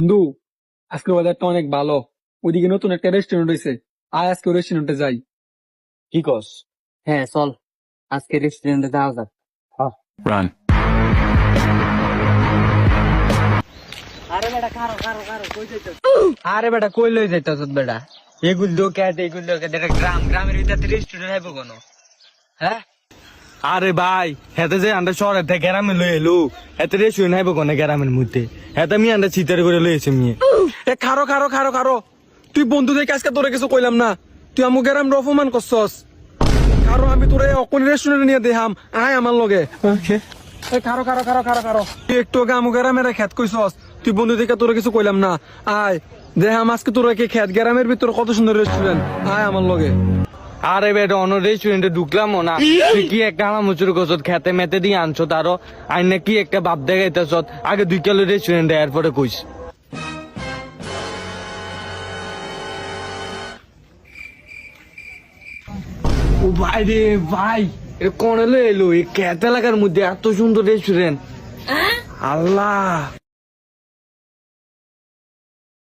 বন্ধু আজকে ওয়েদারটা অনেক ভালো। ওইদিকে নতুন একটা রেস্টুরেন্ট হয়েছে আয় আজকে রেস্টুরেন্টে যাই। কি কস? হ্যাঁ চল। আজকে রেস্টুরেন্টে যাওয়া যাক। Run. আরে বেটা কারও কারও কারও কই যাইতাছ? আরে বেটা কই লই যাইতাছ বেটা? এগুলো দো কে এগুল দো কে এটা গ্রাম গ্রামের ভিতরে রেস্টুরেন্ট হইব কোন? হ্যাঁ? আরে ভাই হেতে যে আমরা শহরের থেকে গ্রামে লই এলু। হেতে রেস্টুরেন্ট হাইব কোনে গ্রামের মধ্যে। হেতে আমি আমরা চিতার করে লই এসে মিয়ে। এ খারো খারো খারো খারো। তুই বন্ধু দেখে আজকে তোরে কিছু কইলাম না। তুই আমু গ্রাম অপমান করছস। কারও আমি তোরে অকনি রেস্টুরেন্টে নিয়ে দেহাম। আয় আমার লগে। এ খারো খারো খারো খারো খারো। তুই একটু আগে আমু গ্রামের খেত কইছস। তুই বন্ধু দেখে তোরে কিছু কইলাম না। আয়। দেহাম আজকে তোরা কি খেত। গ্রামের ভিতরে কত সুন্দর রেস্টুরেন্ট আয় আমার লগে। আরে বেটা অন্য রেস্টুরেন্টে ঢুকলাম না। তুই কি একটা আমার মুচুর কসত খেতে মেতে দিয়ে আনছো তারও? আই না কি একটা বাপ দেখাইতেছ আগে দুই কিলো রেস্টুরেন্টে এরপরে কইস। ও ভাই রে ভাই এটা কোন এলো এলো এই খেত এলাকার মধ্যে এত সুন্দর রেস্টুরেন্ট আল্লাহ।